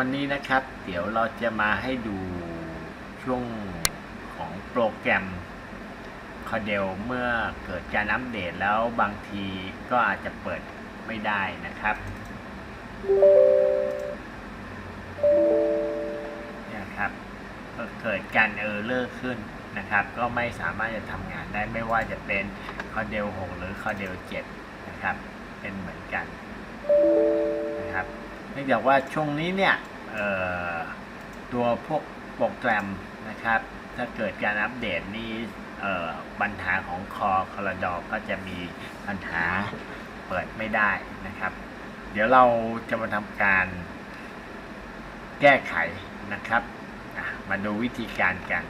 วันนี้นะครับ เดี๋ยวเราจะมาให้ดูช่วงของโปรแกรมคอเดลเมื่อเกิดการอัปเดตแล้วบางทีก็อาจจะเปิดไม่ได้นะครับเนี่ยครับเกิดการเออร์เลอร์ขึ้นนะครับ ก็ไม่สามารถจะทำงานได้ไม่ว่าจะเป็นคอเดล6หรือคอเดล7นะครับ เป็นเหมือนกันนะครับ นื่องจากว่าช่วงนี้เนี่ยตัวพวกโปรแกรมนะครับ ถ้าเกิดการอัปเดตนี่ปัญหาของคอคอร์ดอก็จะมีปัญหาเปิดไม่ได้นะครับ เดี๋ยวเราจะมาทำการแก้ไขนะครับ มาดูวิธีการกัน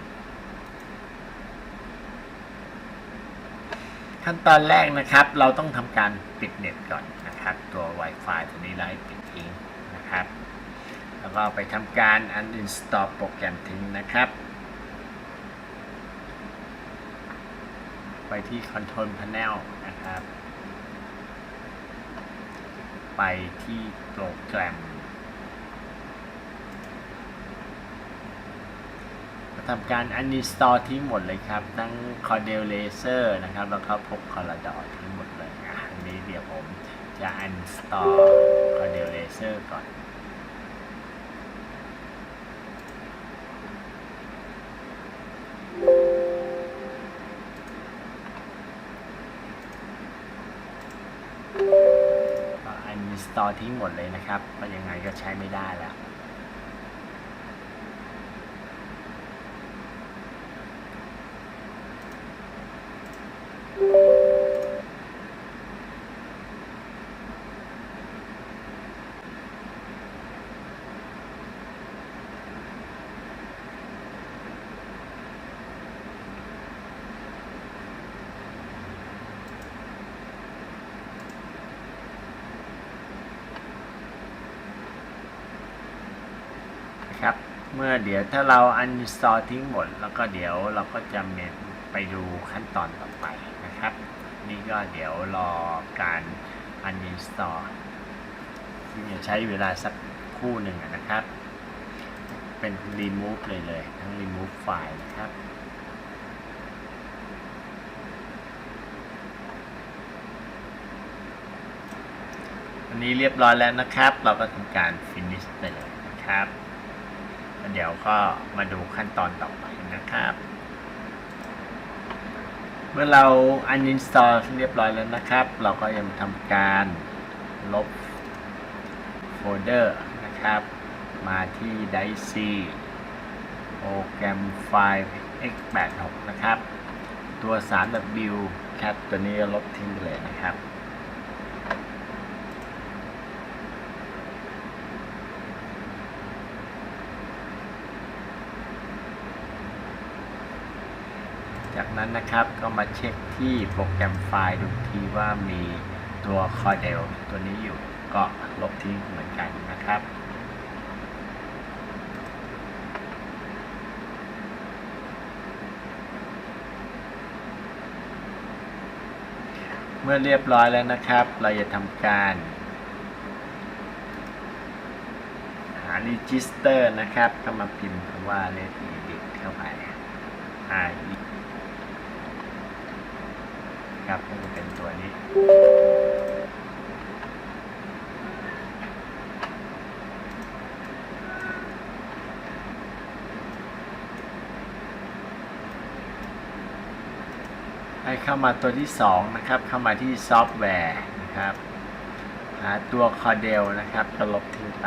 ขั้นตอนแรกนะครับ เราต้องทำการปิดเน็ตก่อนนะครับ ตัว Wi-Fi ตัวนี้เราให้ปิดทิ้งนะครับ แล้ว ก็ไปทำการ uninstall โปรแกรมทิ้งนะครับ ไปที่ Control Panel นะครับ ไปที่โปรแกรมทำการ uninstall ทิ้งหมดเลยครับ ทั้ง Corel Laser นะครับ แล้วก็พวก Corridor ทิ้งหมดเลย อะอันนี้เดี๋ยวผมจะ uninstall Corel Laser ก่อน มีสตอร์ทิ้งหมดเลยนะครับเพราะยังไงก็ใช้ไม่ได้แล้ว เมื่อเดี๋ยวถ้าเรา uninstall ทิ้งหมด แล้วก็เดี๋ยวเราก็จะเมนไปดูขั้นตอนต่อไปนะครับ นี่ก็เดี๋ยวรอการ uninstall ซึ่งจะใช้เวลาสักคู่หนึ่งนะครับ เป็น remove เลยเลย ทั้ง remove ไฟล์นะครับอันนี้เรียบร้อยแล้วนะครับ เราก็ทำการ finish ไปเลยนะครับ เดี๋ยวก็มาดูขั้นตอนต่อไปนะครับ เมื่อเรา uninstall เรียบร้อยแล้วนะครับ เราก็ยังทำการลบโฟลเดอร์นะครับ มาที่ Dice โปรแกรมไฟล์ x86 นะครับ ตัว 3W ครับตัวนี้ลบทิ้งไปเลยนะครับ นั้นนะครับก็มาเช็คที่โปรแกรมไฟล์ดูทีว่ามีตัว Cordel ตัวนี้อยู่ก็ลบทิ้งเหมือนกันนะครับเมื่อเรียบร้อยแล้วนะครับ เราจะทำการ หา register นะครับ ก็มาพิมพ์คำว่า let edit เข้าไป i ครับก็จะเป็นตัวนี้ ให้เข้ามาตัวที่ 2 นะครับ เข้ามาที่ซอฟต์แวร์นะครับ หาตัว Cordel นะครับกลบทิ้งไป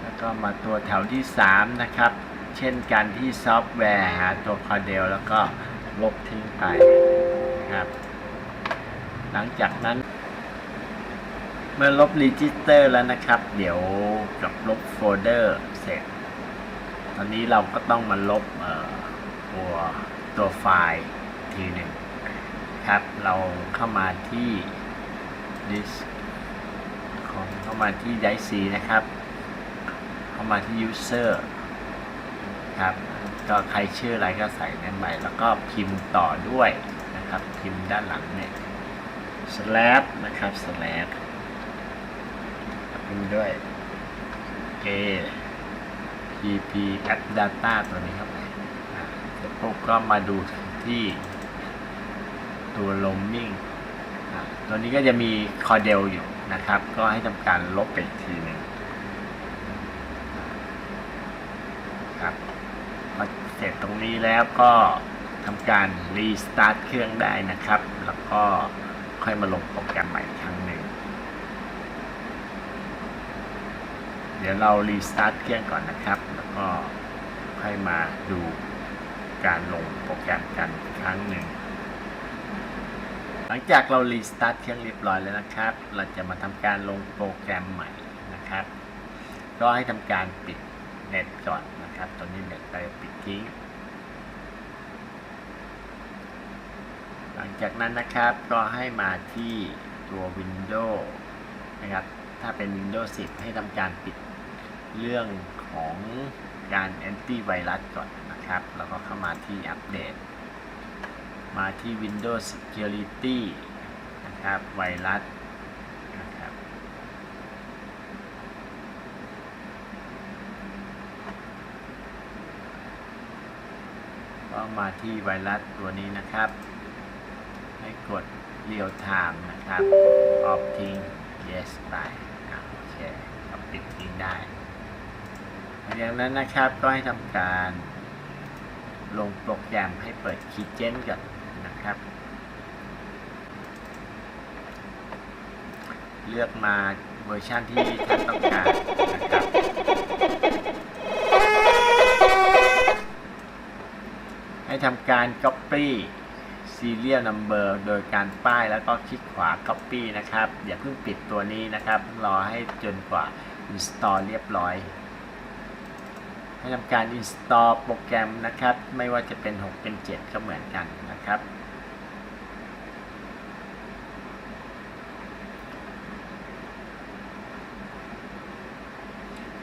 แล้วก็มาตัวแถวที่ 3 นะครับ เช่นกันที่ซอฟต์แวร์หาตัว Cordel แล้วก็ลบทิ้งไปนะครับ หลังจากนั้น เมื่อลบ Register แล้วนะครับ เดี๋ยวกับลบโฟลเดอร์เสร็จ ตอนนี้เราก็ต้องมาลบตัวตัวไฟล์ทีหนึ่งครับ เราเข้ามาที่ disk ของเข้ามาที่ dice นะครับ เข้ามาที่ user ครับ ก็ใครชื่ออะไรก็ใส่นั่นไปแล้วก็พิมพ์ต่อด้วยนะครับ พิมพ์ด้านหลังเนี่ย slash นะครับ slash พิมพ์ด้วย A PP Add Data ตัวนี้ครับเสร็จปุ๊บก็มาดูที่ตัว roaming อ่าตัวนี้ก็จะมี Cordel อยู่นะครับ ก็ให้ทำการลบไปอีกทีหนึ่งครับพอเส ร็จตรงนี้แล้วก็ทำการรีสตาร์ทเครื่องได้นะครับ แล้วก็ค่อยมาลงโปรแกรมใหม่ครั้งหนึ่ง เดี๋ยวเรารีสตาร์ทเครื่องก่อนนะครับ แล้วก็ค่อยมาดูการลงโปรแกรมกันครั้งหนึ่ง หลังจากเรารีสตาร์ทเครื่องเรียบร้อยแล้วนะครับ เราจะมาทำการลงโปรแกรมใหม่นะครับ ก็ให้ทำการปิดเน็ตก่อนนะครับ ตอนนี้เน็ตไปปิดทิ้ง ลังจากนั้นนะครับก็ให้มาที่ตัว Windows นะครับ ถ้าเป็น Windows 10 ให้ทำการปิดเรื่องของการ anti virus ก่อนนะครับ แล้วก็เข้ามาที่อัปเดต มาที่ Windows Security นะครับ ไวรัสนะครับก็มาที่ไวรัสตัวนี้นะครับ ให้กด Real Time นะครับออฟทิ้ง Yes ไปโอเคก็ปิดทิ้งได้หลังจากนั้นนะครับก็ให้ทำการลงโปรแกรมให้เปิดคีย์เจนก่อนนะครับ เลือกมาเวอร์ชันที่ท่านต้องการนะครับ ให้ทำการ Copy Serial Number โดยการป้ายแล้วก็คลิกขวา Copy นะครับ อย่าเพิ่งปิดตัวนี้นะครับ รอให้จนกว่า Install เรียบร้อย ให้ทำการ Install โปรแกรมนะครับ ไม่ว่าจะเป็น 6 เป็น 7 ก็เหมือนกันนะครับ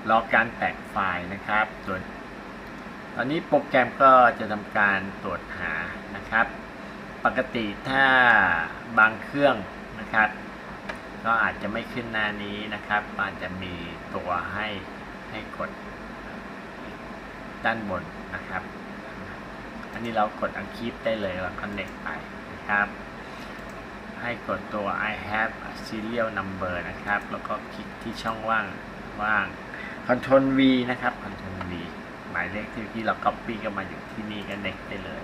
รอการแตกไฟล์นะครับส่วนตอนนี้โปรแกรมก็จะทำการตรวจหานะครับ ปกติถ้าบางเครื่องนะครับ ก็อาจจะไม่ขึ้นหน้านี้นะครับ อาจจะมีตัวให้ให้กดด้านบนนะครับ อันนี้เรากดอังคีปได้เลยแล้ว connect ไปนะครับ ให้กดตัว I have a serial number นะครับ แล้วก็คลิกที่ช่องว่างว่าง Ctrl V นะครับ Ctrl V หมายเลขที่ที่เรา copy ก็มาอยู่ที่นี่ก็ next ได้เลย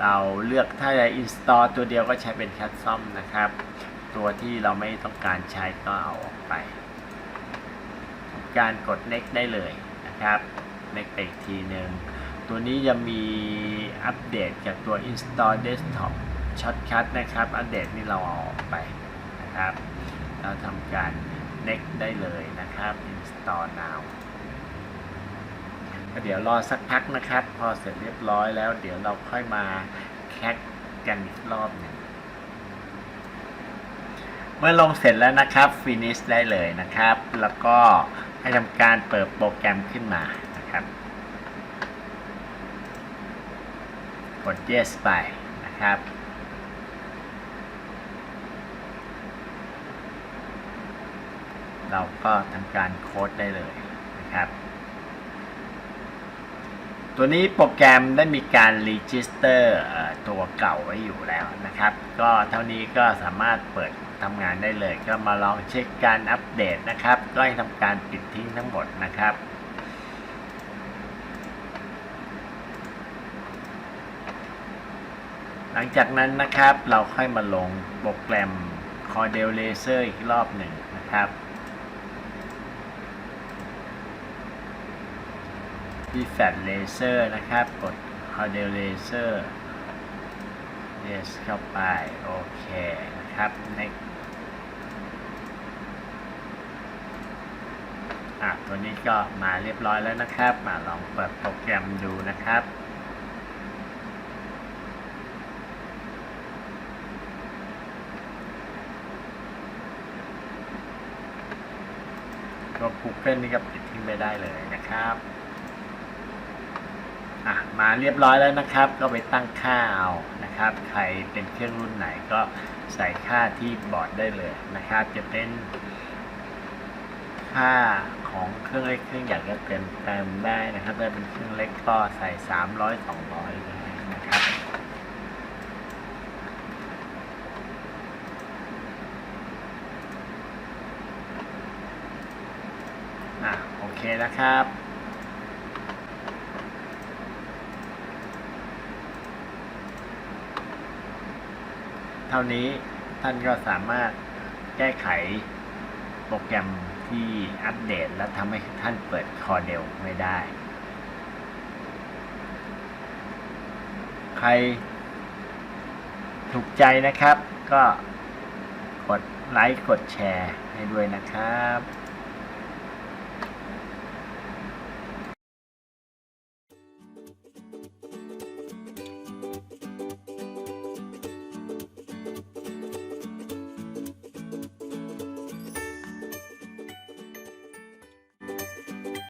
เราเลือกถ้าจะ install ตัวเดียวก็ใช้เป็น custom นะครับ ตัวที่เราไม่ต้องการใช้ก็เอาออกไป การกด next ได้เลยนะครับ next ไปอีกทีหนึ่งตัวนี้จะมีอัปเดตจากตัว install desktop shortcut นะครับ อัปเดตนี่เราเอาออกไปนะครับ เราทำการ next ได้เลยนะครับ install now เดี๋ยวรอสักพักนะครับ พอเสร็จเรียบร้อยแล้ว เดี๋ยวเราค่อยมาแคคกันอีกรอบหนึ่งเมื่อลงเสร็จแล้วนะครับ finish ได้เลยนะครับ แล้วก็ให้ทำการเปิดโปรแกรมขึ้นมานะครับ กด yes ไปนะครับเราก็ทำการโค้ดได้เลยนะครับ ตัวนี้โปรแกรมได้มีการรีจิสเตอร์ตัวเก่าไว้อยู่แล้วนะครับ ก็เท่านี้ก็สามารถเปิดทำงานได้เลย ก็มาลองเช็คการอัปเดตนะครับ ก็ให้ทำการปิดทิ้งทั้งหมดนะครับหลังจากนั้นนะครับเราค่อยมาลงโปรแกรม Cordel Laser อีกรอบหนึ่งนะครับ ที่แฟลชเลเซอร์นะครับ กด Cordel Laser yes เข้าไป โอเคนะครับ next อะ ตัวนี้ก็มาเรียบร้อยแล้วนะครับ มาลองเปิดโปรแกรมดูนะครับตัว Google นี่ก็ปิดทิ้งไปได้เลยนะครับ อะมาเรียบร้อยแล้วนะครับ ก็ไปตั้งค่าเอานะครับ ใครเป็นเครื่องรุ่นไหนก็ใส่ค่าที่บอร์ดได้เลยนะครับ จะเป็นค่าของเครื่องเล็กเครื่องใหญ่ก็เต็มเต็มได้นะครับถ้าเป็นเครื่องเล็กก็ใส่สามร้อยสองร้อยนะครับ อะโอเคนะครับ เท่านี้ท่านก็สามารถแก้ไขโปรแกรมที่อัปเดต และทำให้ท่านเปิดคอเดลไม่ได้ ใครถูกใจนะครับ ก็กดไลค์กดแชร์ให้ด้วยนะครับ